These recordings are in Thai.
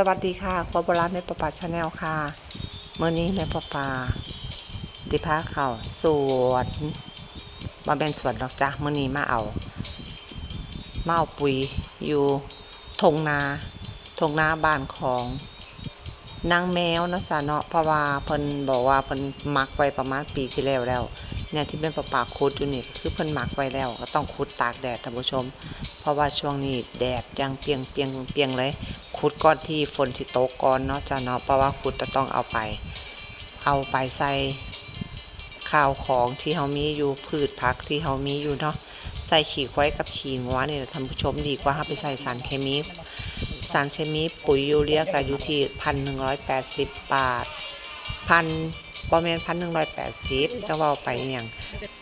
สวัสดีค่ะครัวโบราณแม่ปะปาชาแนลค่ะเมื่อนี้แม่ปะปาติพาเข่าสวนมาเป็นสวนดอกจ้ะเมื่อนี้มาเอามาเอาปุ๋ยอยู่ทงนาทงนาบ้านของนางแมวนะสะเนาะเพราะว่าเพิ่นบอกว่าเพิ่นมักไว้ประมาณปีที่แล้วแล้ว เนี่ยที่เป็นปะปาคุดอยู่นี่คือเพิ่นมักไว้แล้ว ก็ต้องคุดตากแดดท่านผู้ชม เพราะว่าช่วงนี้แดดยังเปียงเปียงเปียงเลยขุดก้อนที่ฝนสิตกก่อนเนาะจ้ะเนาะเพราะว่าขุดจะต้องเอาไป เอาไปใส่ข้าวของที่เฮามีอยู่พืชผักที่เฮามีอยู่เนาะใส่ขี้ควายกับขี้งัวนี่แหละท่านผู้ชมดีกว่าเฮาไปใส่สารเคมี สารเคมีปุ๋ยยูเรียก็อยู่ที่พันหนึ่งร้อยแปดสิบบาทพัน ประมาณพันหนึ่งร้อยแปดสิบจะว่าไปอย่าง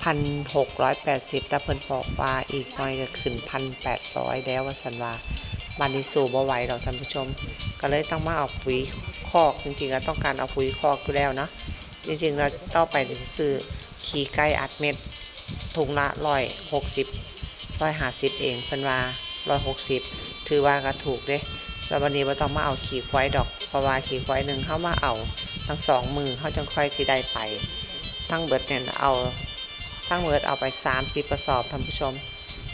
พันหกร้อยแปดสิบแต่เพิ่นบอกว่าอีกหน่อยก็ขึ้นพันแปดร้อยแล้วว่าสันว่าบันนี้สูบ่ไหวหรอกท่านผู้ชม ก็เลยต้องมาเอาปุ๋ยคอกจริงๆก็ต้องการเอาปุ๋ยคอกอยู่แล้วเนาะจริงๆเราต่อไปจะซื้อขี้ไก่อัดเม็ดถุงละร้อยหกสิบร้อยห้าสิบเองเพิ่นว่าร้อยหกสิบถือว่าก็ถูกเด้แล้ววันนี้ว่าต้องมาเอาขี้ควายดอกเพราะว่าขี้ควายหนึ่งเข้ามาเอา ทั้งสองมือเขาจังค่อยที่ได้ไป ทั้งเบิดเนี่ยเอา ทั้งเบิดเอาไปสามสิบกระสอบท่านผู้ชม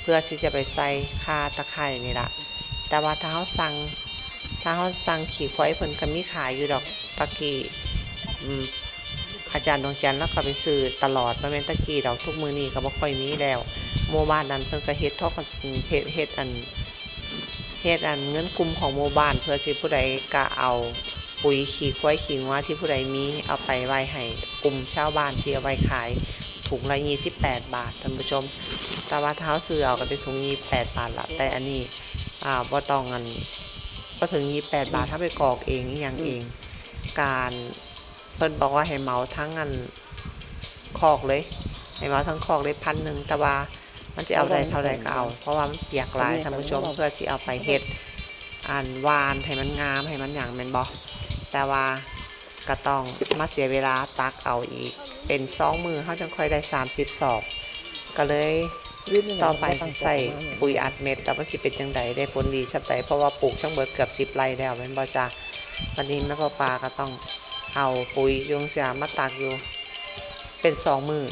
เพื่อที่จะไปใส่ค่าตะไคร่นี่ละแต่ว่าถ้าเขาสั่งถ้าเขาสั่งขี่ควายเพิ่นก็มีขายอยู่ดอกตะกี้อืมอาจารย์ดวงจันทร์แล้วก็ไปซื้อตลอดมาเป็นตะกี้ดอกทุกมือนี้ก็บ่ค่อยมีแล้วโมบ้านนั้นเพิ่นก็เฮ็ดทอกเฮ็ดเฮ็ดอันเฮ็ดอันเงินกลุ่มของโมบ้านเพื่อสิผู้ใดก็เอา ปุ๋ยขี่ควายขี่งัวที่ผู้ใดมีเอาไปไว้ให้กลุ่มชาวบ้านที่เอาไว้ขายถุงละ28บาทท่านผู้ชม แต่ว่าเท้าซื้อเอาก็เป็นถุง28บาทละแต่อันนี้อ่าบ่ต้องอันก็ถึงยี่แปดบาทถ้าไปกรอกเองอย่างเอง การเพิ่นบอกว่าให้เหมาทั้งอันคอกเลยให้เหมาทั้งคอกเลยพันหนึ่งแต่ว่ามันจะเอาได้เท่าไรก็เอา เพราะว่ามันเปียกลายท่านผู้ชมเพื่อที่เอาไปเฮ็ดอันวานให้มันงามให้มันอย่างแม่นบ่ แต่ว่าก็ต้องมาเสียเวลาตักเอาอีก เป็นสองมือเขาจังค่อยได้สามสิบสอบก็เลยต่อไปใส่ปุ๋ยอัดเม็ดแต่มันสิเป็นจังใดได้ผลดีชับใดเพราะว่าปลูกทั้งเบิดเกือบสิบไร่แล้วแม่นบ่จ้าวันนี้แม่พ่อปลาก็ต้องเอาปุ๋ยยงเสียมาตักอยู่ เป็นสองมือ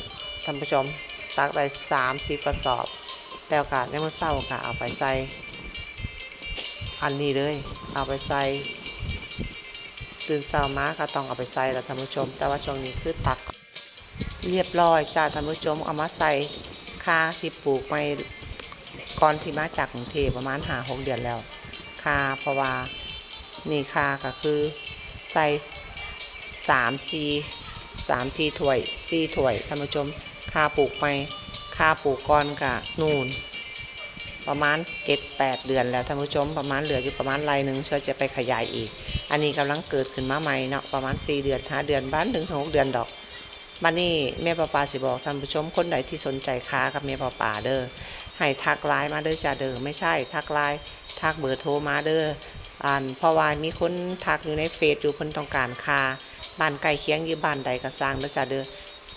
ท่านผู้ชมตักได้สามสิบกระสอบ แล้วก็ในมื้อเช้าก็เอาไปใส่อันนี้เลย เอาไปใส่ ตื่นเช้ามาก็ต้องเอาไปใส่แล้วท่านผู้ชม แต่ว่าช่วงนี้คือตัก เรียบร้อยจ้าท่านผู้ชมเอามาใส่ค่าที่ปลูกไปก่อนที่มาจากกรุงเทพประมาณหาหกเดือนแล้วค่าเพราะว่านี่ค่าก็คือใส่สามซีสามซีถ้วยซีถ้วยท่านผู้ชมค่าปลูกไปค่าปลูกก่อนกับนูนประมาณเจ็ดแปดเดือนแล้วท่านผู้ชมประมาณเหลืออยู่ประมาณไรหนึ่งเชื่อจะไปขยายอีก อันนี้กำลังเกิดขึ้นมาใหม่เนาะประมาณสี่เดือนหาเดือนบ้านถึงหกเดือนดอกบันนี้แม่ปอปาสิบอกท่านผู้ชมคนใดที่สนใจค้ากับแม่ปอปาเด้อให้ทักไลน์มาเด้อจ้าเด้อไม่ใช่ทักไลน์ทักเบอร์โทรมาเด้ออ่านเพราะว่ามีคนทักอยู่ในเฟซอยู่เพิ่นต้องการค้าบ้านใกล้เคียงอยู่บ้านใดก็สร้างเด้อจ้าเด้อ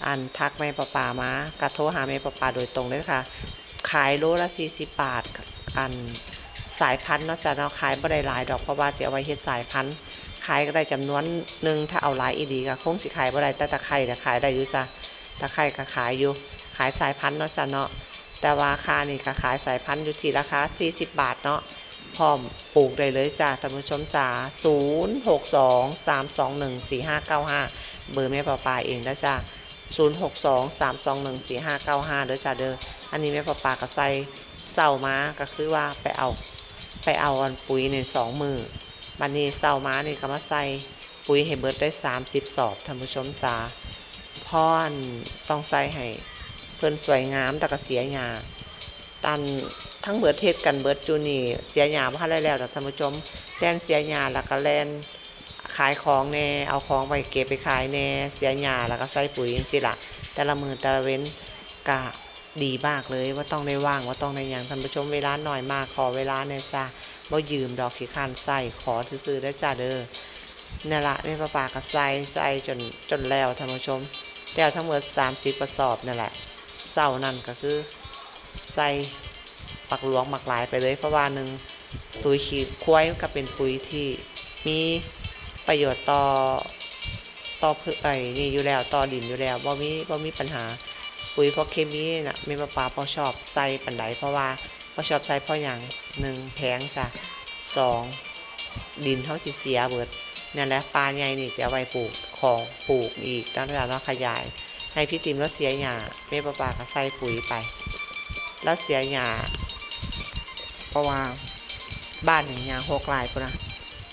อ่านทักแม่ปอปามากระโทรหาแม่ปอปาโดยตรงเลยค่ะ ขายโลละ40บาทอัน สายพันธุ์เนาะจ้ะเนาะขายบ่ได้หลายดอกเพราะว่าจะเอาไว้เฮ็ดสายพันธุ์ขายก็ได้จำนวนหนึ่งถ้าเอาหลายอีดีก็คงสิขายบ่ได้แต่ตะไคร่เนี่ยขายได้อยู่จ้ะตะไคร่ก็ขายอยู่ ขายสายพันธุ์เนาะจ้ะเนาะแต่ว่าค่านี่ก็ขายสายพันธุ์อยู่ที่ราคา 40 บาทเนาะพร้อมปลูกได้เลยจ้ะท่านผู้ชมจ้า062 321 4595 เบอร์แม่ปอปาเองนะจ้ะ062 321 4595เด้อจ้ะเด้ออันนี้แม่ปอปาก็ใส่เศร้ามาก็คือว่าไปเอา ไปเอาอันปุ๋ยในสองมือบันนี้เศร้ามานี่ก็มาใส่ปุ๋ยให้เบิดได้30สอบท่านผู้ชมจ๋าพอนต้องใส่ให้เพิ่นสวยงามแต่ก็เสียหยาตันทั้งเบิดเทศกันเบิดจูนี่เสียหยาบ่ทันได้แล้วท่านผู้ชมแล่นเสียหยาแล้วก็แล่นขายของแน่เอาของไปเก็บไปขายแน่เสียหยาแล้วก็ใส่ปุ๋ยจังซี่ล่ะแต่ละมือแต่ละเว้นก็ ดีมากเลยว่าต้องได้ว่างว่าต้องได้หยังท่านผู้ชมเวลาหน่อยมากขอเวลาในอยซะบ่ยืมดอกขี้คร้านใส่ขอซื้อได้จ้าเด้อนี่นละแม่ป้าปาก็ใส่ใส่จนจนแล้วท่านผู้ชมแล้วทั้งหมด30กระสอบนั่นแหละเสานั่นก็คือ ใส่ปักหลวงหมักหลายไปเลยเพราะว่าหนึ่งปุ๋ยขี้ควายก็เป็นปุ๋ยที่มีประโยชน์ต่อต่อพืชไอ้นี่อยู่แล้วต่อดินอยู่แล้วบ่มีบ่มีปัญหา ปุ๋ยพวกเคมีน่ะแม่ปลาปลาบ่ชอบใส่ปานใดเพราะว่าบ่ชอบใส่เพราะหยังหนึ่งแพงจ้ะสองดินเฮาสิเสียเบิดนั่นแหละปลาใหญ่นี่จะไว้ปลูกของปลูกอีกตั้งแต่เราขยาย ให้พี่ติมแล้วเสียหญ้าแม่ปลาปลาก็ใส่ปุ๋ยไป แล้วเสียหญ้าเพราะว่าบ้านหนึ่งหญ้าหกลายพุ่นนะ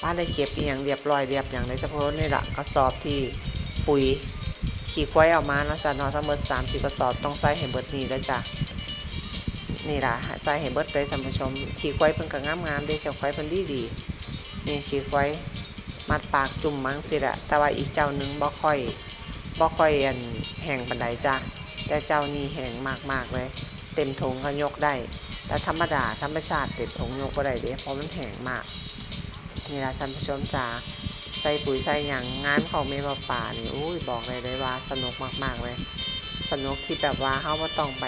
บ้านได้เก็บอย่างเรียบร้อยเรียบอย่างเลยเฉพาะนี่แหละกระสอบที่ปุ๋ย ขี่ควายออกมาเนาะจ้ะเนาะทั้งหมดสามสิบกระสอบต้องใส่ให้เบิร์ดนี่แล้วจ้ะนี่ล่ะใส่ให้เบิดเลยท่านผู้ชม ขี่ควายเพิ่นก็งามงามๆเด้เจ้าควายเพิ่นดีดีนี่ขี่ควายมัดปากจุ่มมังสิละแต่ว่าอีกเจ้านึงบ่ค่อยบ่ค่อยอันแห้งปานใดจ้ะแต่เจ้านี่แห้งมากๆเลย เต็มถุงก็ยกได้แต่ธรรมดาธรรมชาติเต็มถุงยกบ่ได้เด้เพราะมันแห้งมากนี่ล่ะท่านผู้ชมจ๋า ใส่ปุ๋ยใส่หยังงานของเมปลาป่านี่อุ้ยบอกเลยเลยว่าสนุกมากๆเลย สนุกที่แบบว่าเฮาบ่ต้องไป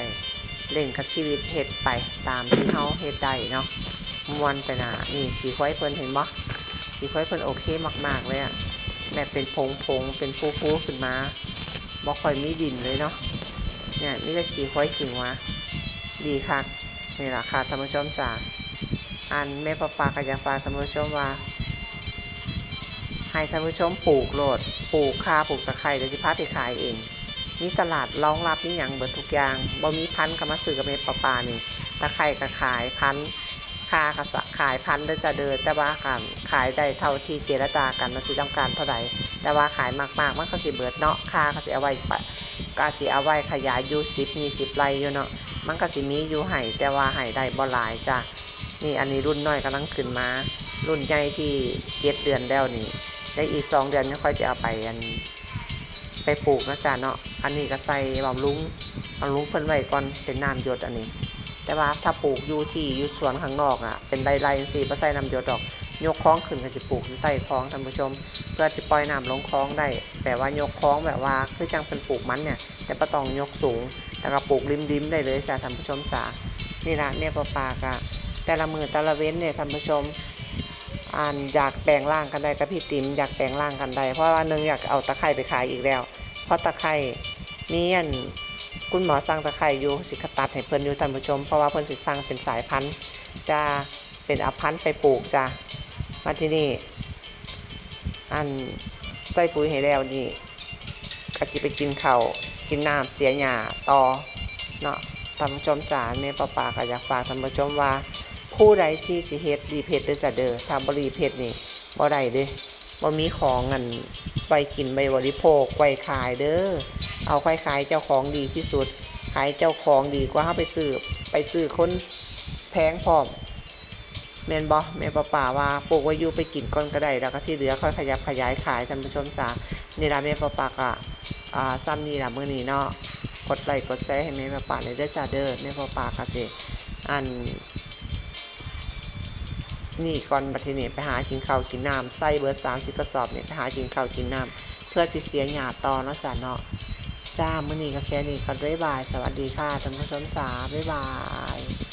เล่นกับชีวิตเฮ็ดไปตามที่เฮาเฮ็ดได้เนาะมวนไปนานี่ขี่ควายเพิ่นเห็นบ่ขี่ควายเพิ่นโอเคมากๆเลยอะแบบเป็นพงพงเป็นฟูฟูขึ้นมาบ่ค่อยมีดินเลยเนาะเนี่ยมีแต่ขี่ควายขิงวะดีคักนี่ล่ะค่ะท่านผู้ชมจ๋าอันแม่ปลาปาก็อยากฝากท่านผู้ชมว่า ให้ท่านผู้ชมปลูกโลดปลูกคาปลูกตะไคร้เดี๋ยวจะพาไปขายเอง มีตลาดรองรับนี่อย่างเบิดทุกอย่างบ่มีพันธุ์กมาซื้อกับเมปลาปลานี่ตะไคร้ก็ขายพันธุ์คาก็สะขายพันธุ์เด้อจะเดินแต่ว่าการขายได้เท่าที่เจรจากันเราจะต้องการเท่าไหร่แต่ว่าขายมากๆมันก็สิเบิดเนาะคาก็สิเอาไว้ปะก็สิเอาไว้ขยายอยู่10 20ไรอยู่เนาะมันก็สิมีอยู่ให้แต่ว่าให้ได้บ่หลายจ้ะนี่อันนี้รุ่นน้อยกำลังขึ้นมา รุ่นใหญ่ที่เจ็ดเดือนแล้วนี่ ได้อีกสองเดือนค่อยจะเอาไปอันไปปลูกนะจ๊ะเนาะ อันนี้ก็ใส่บำรุงบำรุงเพิ่นไว้ก่อนเป็นน้ำหยดอันนี้ แต่ว่าถ้าปลูกอยู่ที่อยู่สวนข้างนอกอะ เป็นไรๆจังซี่บ่ใส่น้ำหยดดอก ยกคล้องขึ้นก็จะปลูกใต้คล้องท่านผู้ชม เพื่อจะปล่อยน้ำลงคล้องได้ แต่ว่ายกคล้องแบบว่าคือจังเป็นปลูกมันเนี่ย แต่บ่ต้องยกสูง แล้วก็ปลูกริมๆได้เลยจ้ะท่านผู้ชมจ๋านี่ล่ะแม่ปลาปากะแต่ละมือแต่ละเว้นเนี่ยท่านผู้ชม อ่านอยากแปลงร่างกันได้กับพี่ติ๋มอยากแปลงร่างกันได้เพราะว่าหนึงอยากเอาตะไคร่ไปขายอีกแล้ว เพราะตะไคร่มีอันคุณหมอสั่งตะไคร่อยู่สิขตัดให้เพิ่นอยู่ท่านผู้ชม เพราะว่าเพิ่นสิสั่งเป็นสายพันธุ์จะเป็นเอาพันธุ์ไปปลูกจ้ะมาที่นี่อันใส่ปุ๋ยให้แล้วนี่ก็จิไปกินเข้ากินน้ำเสียหญ้าต่อเนาะท่านผู้ชมจ๋าแม่ป้าปาก็อยากฝากท่านผู้ชมว่า ผู้ใดที่สิเฮ็ดรีเพชรเด้อจ้ะเด้อถ้าบ่รีเพชรนี่บ่ได้เด้บ่มีของอันไว้กินไว้บริโภคไว้ขายเด้อเอาค่อยขายเจ้าของดีที่สุด ขายเจ้าของดีกว่าเฮาไปซื้อไปซื้อคนแพงพร้อมแม่นบ่แม่ป้าป่าว่าปลูกไว้อยู่ไปกินก่อนก็ได้แล้วก็ที่เหลือค่อยขยับขยายขายท่านผู้ชมจ้านี่ล่ะแม่ป้าป่าก็อ่าซ้ำนี่ล่ะมื้อนี้เนาะกดไลค์กดแชร์ให้แม่ป้าป่าเลยเด้อจ้าเด้อแม่ป้าป่าก็สิอัน นี่ก่อนบัดทีนี้ไปหากินข้าวกินน้ำใส่เบอร์สามสิกระสอบเนี่ยไปหากินข้าวกินน้ำเพื่อจะเสียหยาต่อเนาะจ้ะเนาะจ้ามื้อนี้ก็แค่นี้ก็บ๊ายบาย สวัสดีค่ะท่านผู้ชมจ๋าบ๊ายบาย